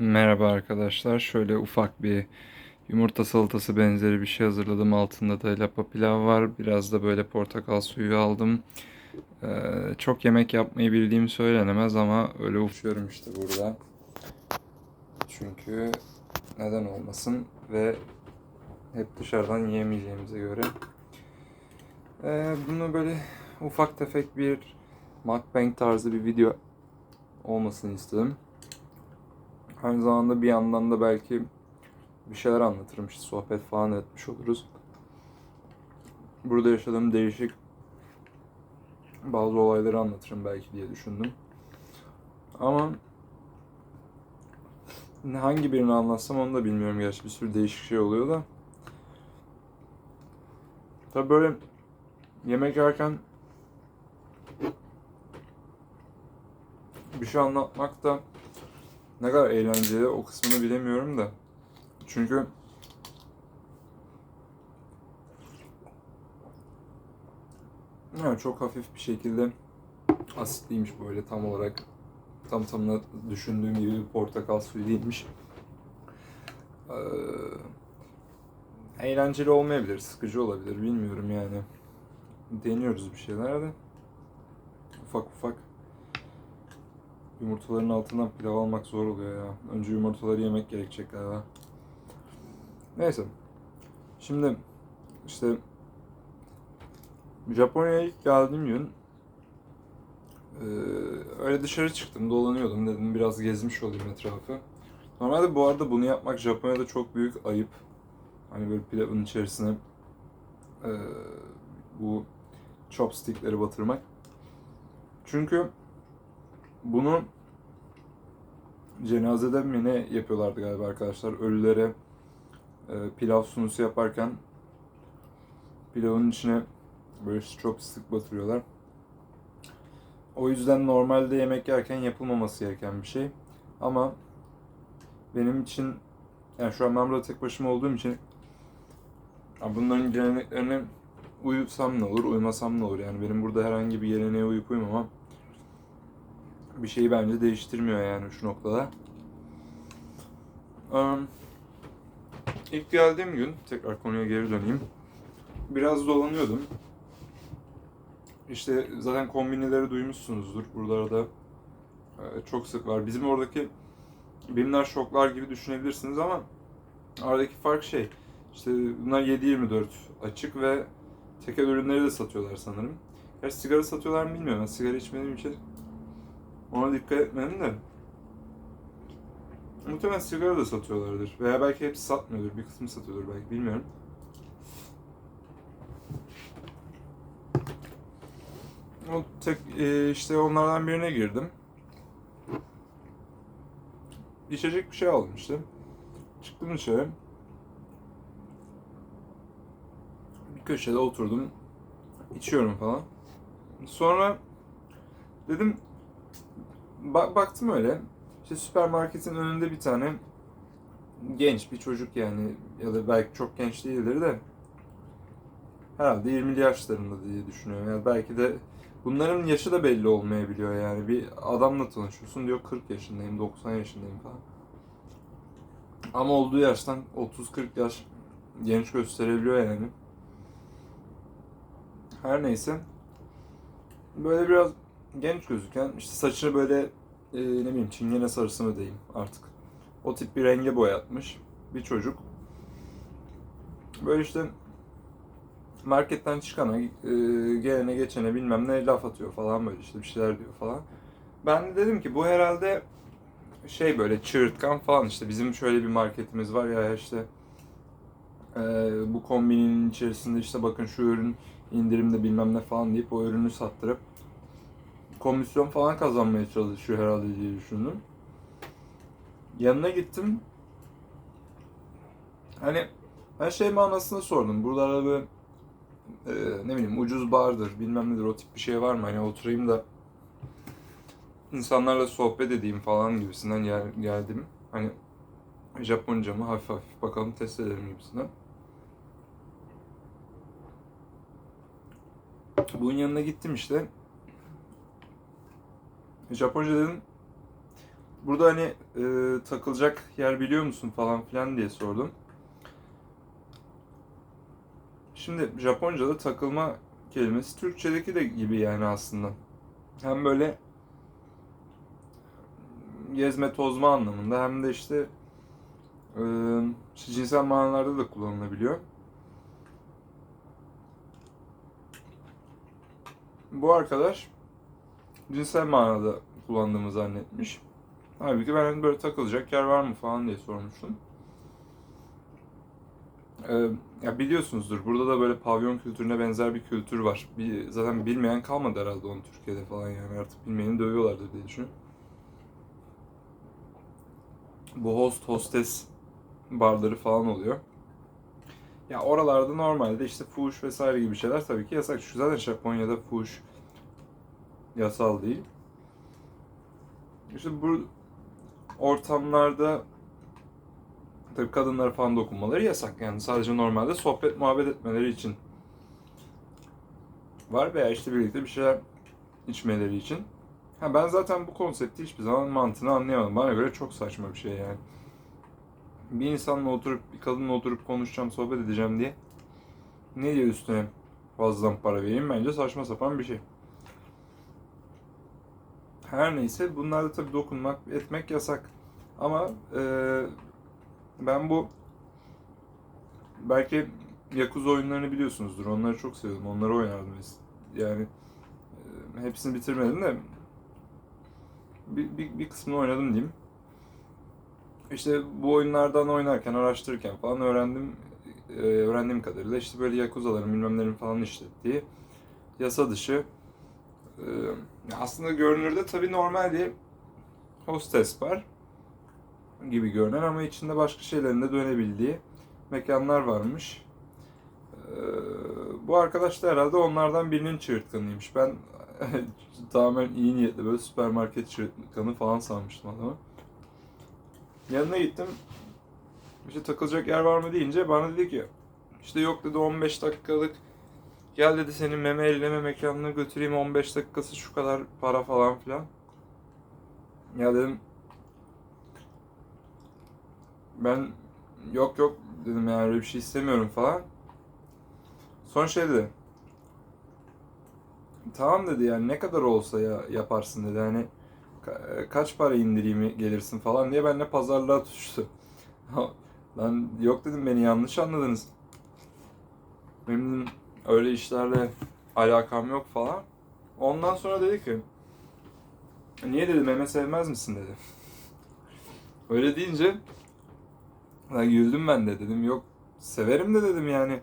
Merhaba arkadaşlar. Şöyle ufak bir yumurta salatası benzeri bir şey hazırladım. Altında da lapa pilav var. Biraz da böyle portakal suyu aldım. Ee, çok yemek yapmayı bildiğim söylenemez ama öyle uçuyorum işte burada. Çünkü neden olmasın ve hep dışarıdan yiyemeyeceğimize göre. Ee, bunu böyle ufak tefek bir mukbang tarzı bir video olmasını istedim. Aynı zamanda bir yandan da belki bir şeyler anlatırım işte sohbet falan etmiş oluruz. Burada yaşadığım değişik bazı olayları anlatırım belki diye düşündüm. Ama hangi birini anlatsam onu da bilmiyorum gerçi bir sürü değişik şey oluyor da. Tabi böyle yemek yerken bir şey anlatmak da ne kadar eğlenceli o kısmını bilemiyorum da. Çünkü yani çok hafif bir şekilde asitliymiş böyle tam olarak tam tamına düşündüğüm gibi bir portakal suyu değilmiş. Ee, eğlenceli olmayabilir, sıkıcı olabilir bilmiyorum yani. Deniyoruz bir şeyler de. Ufak ufak Yumurtaların altından pilav almak zor oluyor ya. Önce yumurtaları yemek gerekecek galiba. Neyse. Şimdi işte Japonya'ya ilk geldiğim gün e, öyle dışarı çıktım, dolanıyordum dedim biraz gezmiş olayım etrafı. Normalde bu arada bunu yapmak Japonya'da çok büyük ayıp. Hani böyle pilavın içerisine e, bu chopstickleri batırmak. Çünkü bunu cenazede mi ne yapıyorlardı galiba arkadaşlar. Ölülere e, pilav sunusu yaparken pilavın içine böyle chopstick batırıyorlar. O yüzden normalde yemek yerken yapılmaması gereken bir şey. Ama benim için yani şu an ben burada tek başıma olduğum için bunların geleneklerine uyusam ne olur, uymasam ne olur? Yani benim burada herhangi bir geleneğe uyup uymamam bir şeyi bence değiştirmiyor yani şu noktada. Um, ilk geldiğim gün, tekrar konuya geri döneyim. Biraz dolanıyordum. İşte zaten kombinileri duymuşsunuzdur. Buralarda e, çok sık var. Bizim oradaki bimler şoklar gibi düşünebilirsiniz ama aradaki fark şey. İşte bunlar 7-24 açık ve tekel ürünleri de satıyorlar sanırım. Gerçi sigara satıyorlar mı bilmiyorum. Ben sigara içmediğim için ona dikkat etmedim de. Muhtemelen sigara da satıyorlardır. Veya belki hepsi satmıyordur. Bir kısmı satıyordur belki. Bilmiyorum. O tek e, işte onlardan birine girdim. İçecek bir şey aldım işte. Çıktım dışarı. Bir köşede oturdum. içiyorum falan. Sonra dedim ba- baktım öyle. İşte süpermarketin önünde bir tane genç bir çocuk yani ya da belki çok genç değildir de herhalde 20'li yaşlarında diye düşünüyorum. Yani belki de bunların yaşı da belli olmayabiliyor yani. Bir adamla tanışıyorsun diyor 40 yaşındayım, 90 yaşındayım falan. Ama olduğu yaştan 30-40 yaş genç gösterebiliyor yani. Her neyse. Böyle biraz genç gözüken, işte saçını böyle e, ne bileyim çingene sarısı mı diyeyim artık. O tip bir renge boyatmış bir çocuk. Böyle işte marketten çıkana, e, gelene geçene bilmem ne laf atıyor falan böyle işte bir şeyler diyor falan. Ben de dedim ki bu herhalde şey böyle çığırtkan falan işte bizim şöyle bir marketimiz var ya işte e, bu kombinin içerisinde işte bakın şu ürün indirimde bilmem ne falan deyip o ürünü sattırıp komisyon falan kazanmaya çalışıyor herhalde diye düşündüm. Yanına gittim. Hani ben şey manasında sordum. Burada bir e, ne bileyim ucuz bardır bilmem nedir o tip bir şey var mı? Hani oturayım da insanlarla sohbet edeyim falan gibisinden gel, geldim. Hani Japonca mı hafif hafif bakalım test edelim gibisinden. Bunun yanına gittim işte. Japonca burada hani e, takılacak yer biliyor musun falan filan diye sordum. Şimdi Japonca'da takılma kelimesi Türkçedeki de gibi yani aslında. Hem böyle gezme tozma anlamında hem de işte e, cinsel manalarda da kullanılabiliyor. Bu arkadaş cinsel manada kullandığımı zannetmiş. Halbuki ben hani böyle takılacak yer var mı falan diye sormuştum. Ee, ya biliyorsunuzdur burada da böyle pavyon kültürüne benzer bir kültür var. Bir, zaten bilmeyen kalmadı herhalde onu Türkiye'de falan yani artık bilmeyeni dövüyorlardır diye düşünüyorum. Bu host hostes barları falan oluyor. Ya oralarda normalde işte fuhuş vesaire gibi şeyler tabii ki yasak. Çünkü zaten Japonya'da fuhuş yasal değil. İşte bu ortamlarda tabii kadınlara falan dokunmaları yasak. Yani sadece normalde sohbet muhabbet etmeleri için var veya işte birlikte bir şeyler içmeleri için. Ha ben zaten bu konsepti hiçbir zaman mantığını anlayamadım. Bana göre çok saçma bir şey yani. Bir insanla oturup, bir kadınla oturup konuşacağım, sohbet edeceğim diye ne diye üstüne fazladan para vereyim bence saçma sapan bir şey. Her neyse bunlarda tabii dokunmak, etmek yasak. Ama e, ben bu belki Yakuza oyunlarını biliyorsunuzdur. Onları çok sevdim. Onları oynardım. Yani e, hepsini bitirmedim de bir, bir, bir kısmını oynadım diyeyim. İşte bu oyunlardan oynarken, araştırırken falan öğrendim e, öğrendiğim kadarıyla işte böyle Yakuza'ların bilmemlerin falan işlettiği yasa dışı e, aslında görünürde tabii normal bir hostes var gibi görünen ama içinde başka şeylerin de dönebildiği mekanlar varmış. E, bu arkadaş da herhalde onlardan birinin çığırtkanıymış. Ben tamamen iyi niyetli böyle süpermarket çığırtkanı falan sanmıştım adamı. Yanına gittim. İşte takılacak yer var mı deyince bana dedi ki işte yok dedi 15 dakikalık gel dedi seni meme elleme mekanına götüreyim 15 dakikası şu kadar para falan filan. Ya dedim ben yok yok dedim yani öyle bir şey istemiyorum falan. Son şey dedi. Tamam dedi yani ne kadar olsa ya yaparsın dedi hani ka- kaç para indireyim gelirsin falan diye benimle pazarlığa tutuştu. Lan yok dedim beni yanlış anladınız. Benim dedim, öyle işlerle alakam yok falan. Ondan sonra dedi ki niye dedi meme sevmez misin dedi. Öyle deyince lan güldüm ben de dedim yok severim de dedim yani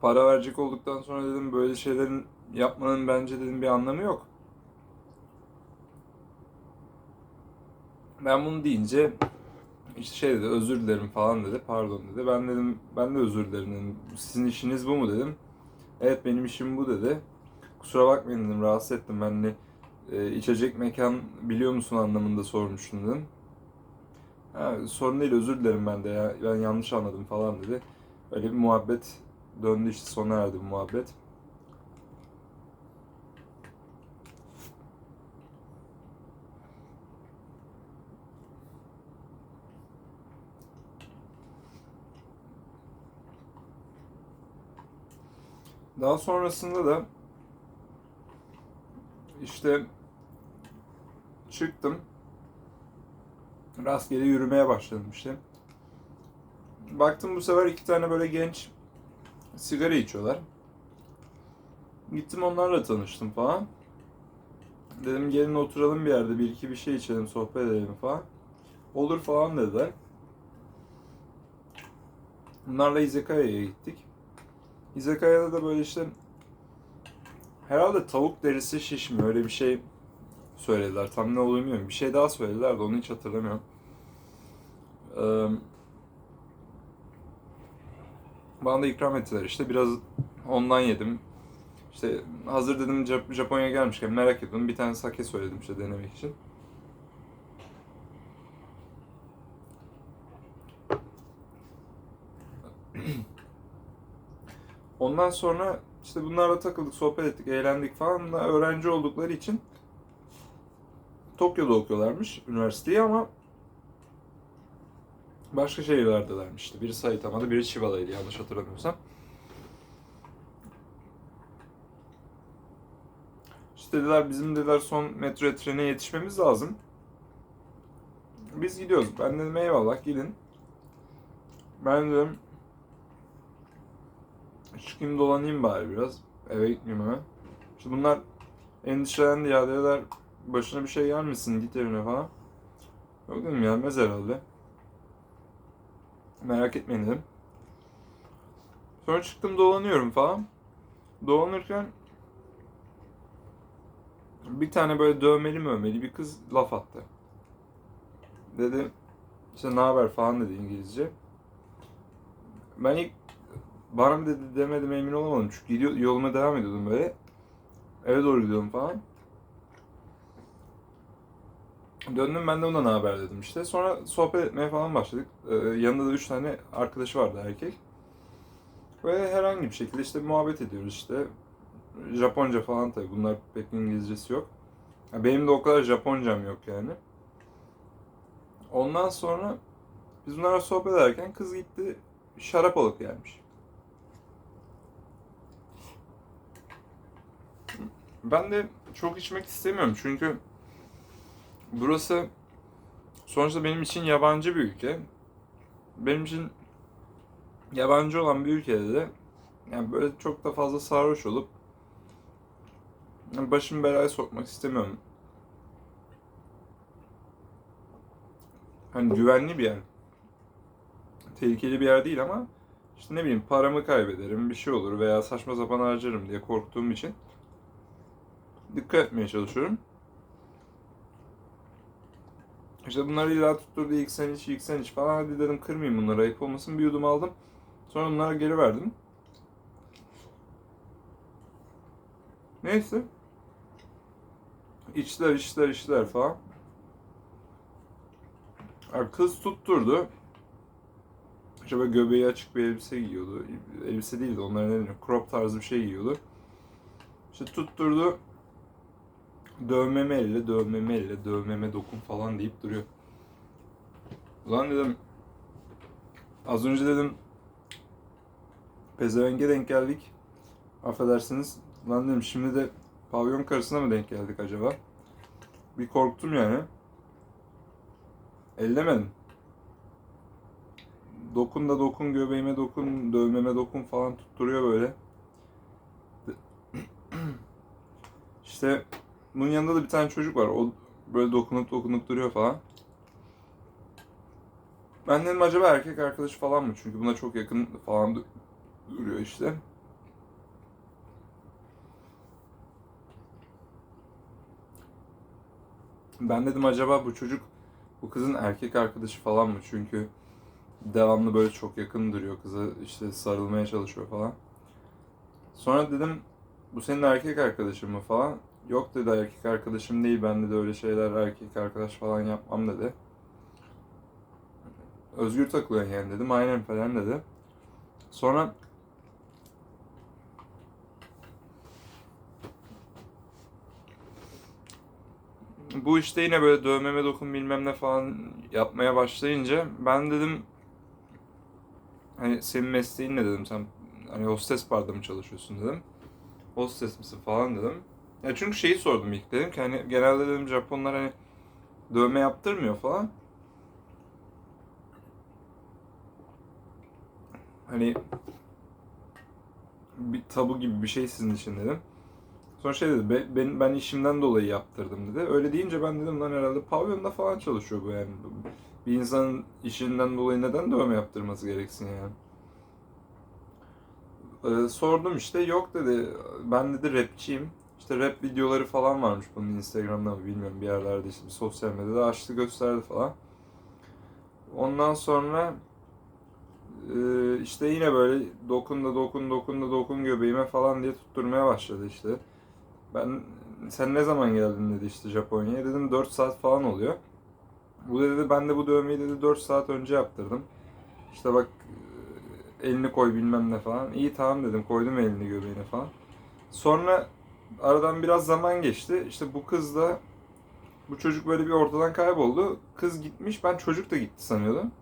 para verecek olduktan sonra dedim böyle şeylerin yapmanın bence dedim bir anlamı yok. Ben bunu deyince işte şey dedi özür dilerim falan dedi pardon dedi. Ben dedim ben de özür dilerim dedim. Sizin işiniz bu mu dedim. Evet benim işim bu dedi. Kusura bakmayın dedim rahatsız ettim ben de e, içecek mekan biliyor musun anlamında sormuştum dedim. Ha, sorun değil özür dilerim ben de ya ben yanlış anladım falan dedi. Öyle bir muhabbet döndü işte sona erdi bu muhabbet. Daha sonrasında da işte çıktım. Rastgele yürümeye başladım işte. Baktım bu sefer iki tane böyle genç sigara içiyorlar. Gittim onlarla tanıştım falan. Dedim gelin oturalım bir yerde bir iki bir şey içelim sohbet edelim falan. Olur falan dediler. Bunlarla Izakaya'ya gittik. Izakaya'da da böyle işte herhalde tavuk derisi şişmiyor öyle bir şey söylediler. Tam ne olduğunu bilmiyorum. Bir şey daha söylediler de onu hiç hatırlamıyorum. Ee, bana da ikram ettiler işte. Biraz ondan yedim. İşte hazır dedim Jap- Japonya gelmişken merak ettim. Bir tane sake söyledim işte denemek için. Ondan sonra işte bunlarla takıldık, sohbet ettik, eğlendik falan da öğrenci oldukları için Tokyo'da okuyorlarmış üniversiteyi ama başka şehirlerdelermiş işte. Biri Saitama'da, biri Chiba'daydı yanlış hatırlamıyorsam. İşte dediler bizim dediler son metro trene yetişmemiz lazım. Biz gidiyoruz. Ben dedim eyvallah gidin. Ben dedim çıkayım dolanayım bari biraz. Eve gitmeyeyim hemen. İşte bunlar endişelendi ya dediler başına bir şey gelmesin git evine falan. Yok dedim gelmez herhalde. Merak etmeyin dedim. Sonra çıktım dolanıyorum falan. Dolanırken bir tane böyle dövmeli mövmeli bir kız laf attı. Dedi işte ne haber falan dedi İngilizce. Ben ilk bana mı dedi demedim emin olamadım çünkü gidiyor, yoluma devam ediyordum böyle. Eve doğru gidiyordum falan. Döndüm ben de ona ne haber dedim işte. Sonra sohbet etmeye falan başladık. Ee, yanında da üç tane arkadaşı vardı erkek. Ve herhangi bir şekilde işte muhabbet ediyoruz işte. Japonca falan tabii bunlar pek İngilizcesi yok. Benim de o kadar Japoncam yok yani. Ondan sonra biz bunlarla sohbet ederken kız gitti şarap alıp gelmiş. Ben de çok içmek istemiyorum çünkü burası sonuçta benim için yabancı bir ülke. Benim için yabancı olan bir ülkede de yani böyle çok da fazla sarhoş olup yani başımı belaya sokmak istemiyorum. Hani güvenli bir yer. Tehlikeli bir yer değil ama işte ne bileyim paramı kaybederim, bir şey olur veya saçma sapan harcarım diye korktuğum için dikkat etmeye çalışıyorum. İşte bunları illa tutturdu ilk sen iç, ilk sen iç falan. Hadi dedim kırmayayım bunları ayıp olmasın. Bir yudum aldım. Sonra bunlara geri verdim. Neyse. İçler, içler, içler falan. Ya Kız tutturdu. İşte böyle göbeği açık bir elbise giyiyordu. Elbise değildi onlar ne deniyor? Crop tarzı bir şey giyiyordu. İşte tutturdu. Dövmeme elle, dövmeme elle, dövmeme dokun falan deyip duruyor. Ulan dedim, az önce dedim, pezevenge denk geldik. Affedersiniz. Lan dedim şimdi de pavyon karısına mı denk geldik acaba? Bir korktum yani. Ellemedim. Dokun da dokun, göbeğime dokun, dövmeme dokun falan tutturuyor böyle. İşte bunun yanında da bir tane çocuk var. O böyle dokunup dokunup duruyor falan. Ben dedim acaba erkek arkadaşı falan mı? Çünkü buna çok yakın falan du- duruyor işte. Ben dedim acaba bu çocuk bu kızın erkek arkadaşı falan mı? Çünkü devamlı böyle çok yakın duruyor kıza işte sarılmaya çalışıyor falan. Sonra dedim bu senin erkek arkadaşın mı falan. Yok dedi erkek arkadaşım değil ben de öyle şeyler erkek arkadaş falan yapmam dedi. Özgür takılıyor yani dedim aynen falan dedi. Sonra bu işte yine böyle dövmeme dokun bilmem ne falan yapmaya başlayınca ben dedim hani senin mesleğin ne dedim sen hani hostes barda mı çalışıyorsun dedim. Hostes misin falan dedim. Ya çünkü şeyi sordum ilk dedim ki hani genelde dedim Japonlar hani dövme yaptırmıyor falan. Hani bir tabu gibi bir şey sizin için dedim. Sonra şey dedi, "Be- ben, ben işimden dolayı yaptırdım dedi. Öyle deyince ben dedim lan herhalde pavyonda falan çalışıyor bu yani. Bir insanın işinden dolayı neden dövme yaptırması gereksin yani. Ee, sordum işte yok dedi. Ben dedi rapçiyim. İşte rap videoları falan varmış bunun Instagram'da mı bilmiyorum bir yerlerde işte sosyal medyada açtı gösterdi falan. Ondan sonra e, işte yine böyle dokun da dokun dokun da dokun göbeğime falan diye tutturmaya başladı işte. Ben sen ne zaman geldin dedi işte Japonya'ya. Dedim 4 saat falan oluyor. Bu dedi ben de bu dövmeyi dedi 4 saat önce yaptırdım. İşte bak elini koy bilmem ne falan. İyi tamam dedim koydum elini göbeğine falan. Sonra aradan biraz zaman geçti. İşte bu kız da Bu çocuk böyle bir ortadan kayboldu. Kız gitmiş. Ben çocuk da gitti sanıyordum.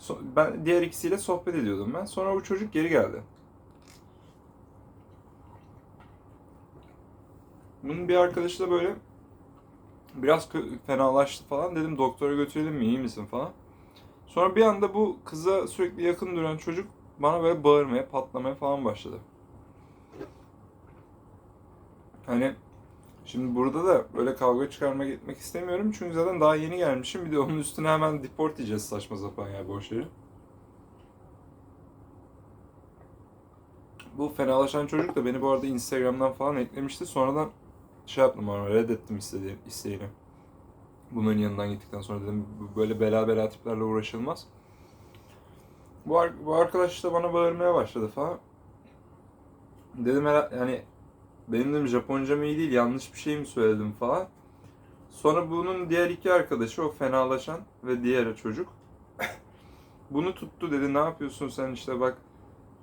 So- ben diğer ikisiyle sohbet ediyordum ben. Sonra bu çocuk geri geldi. Bunun bir arkadaşı da böyle biraz fenalaştı falan. Dedim doktora götürelim mi iyi misin falan. Sonra bir anda bu kıza sürekli yakın duran çocuk bana böyle bağırmaya, patlamaya falan başladı. Hani şimdi burada da böyle kavga çıkarmak etmek istemiyorum çünkü zaten daha yeni gelmişim. Bir de onun üstüne hemen deport yiyeceğiz saçma sapan ya boş yere. Bu fenalaşan çocuk da beni bu arada Instagram'dan falan eklemişti. Sonradan şey yaptım ama reddettim istediği, isteğini. Bunların yanından gittikten sonra dedim "Bu böyle bela bela tiplerle uğraşılmaz. Bu, bu arkadaş da bana bağırmaya başladı falan. Dedim yani benim dedim Japoncam iyi değil yanlış bir şey mi söyledim falan. Sonra bunun diğer iki arkadaşı o fenalaşan ve diğer çocuk bunu tuttu dedi ne yapıyorsun sen işte bak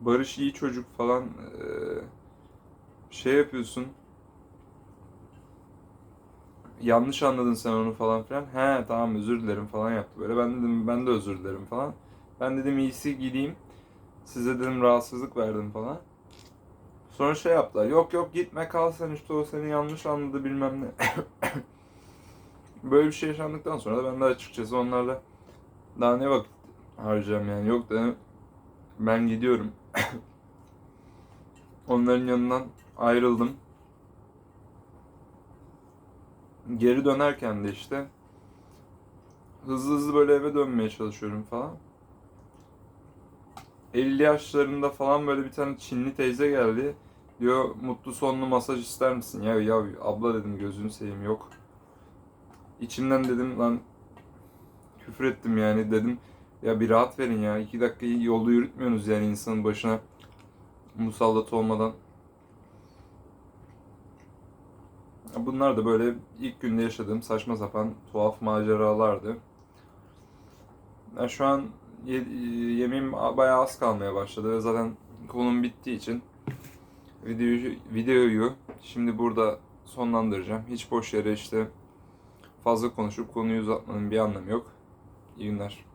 Barış iyi çocuk falan eee, şey yapıyorsun yanlış anladın sen onu falan filan. He tamam özür dilerim falan yaptı böyle. Ben dedim ben de özür dilerim falan. Ben dedim iyisi gideyim. Size dedim rahatsızlık verdim falan. Sonra şey yaptılar. Yok yok gitme kal sen işte o seni yanlış anladı bilmem ne. Böyle bir şey yaşandıktan sonra da ben de açıkçası onlarla daha ne vakit harcayacağım yani. Yok dedim ben gidiyorum. Onların yanından ayrıldım. Geri dönerken de işte hızlı hızlı böyle eve dönmeye çalışıyorum falan. 50 yaşlarında falan böyle bir tane Çinli teyze geldi. Diyor mutlu sonlu masaj ister misin? Ya ya abla dedim gözünü seveyim yok. İçimden dedim lan küfür ettim yani dedim ya bir rahat verin ya iki dakika yolda yürütmüyorsunuz yani insanın başına musallat olmadan. Bunlar da böyle ilk günde yaşadığım saçma sapan tuhaf maceralardı. Ya şu an ye- yemeğim bayağı az kalmaya başladı ve zaten konum bittiği için videoyu, videoyu şimdi burada sonlandıracağım. Hiç boş yere işte fazla konuşup konuyu uzatmanın bir anlamı yok. İyi günler.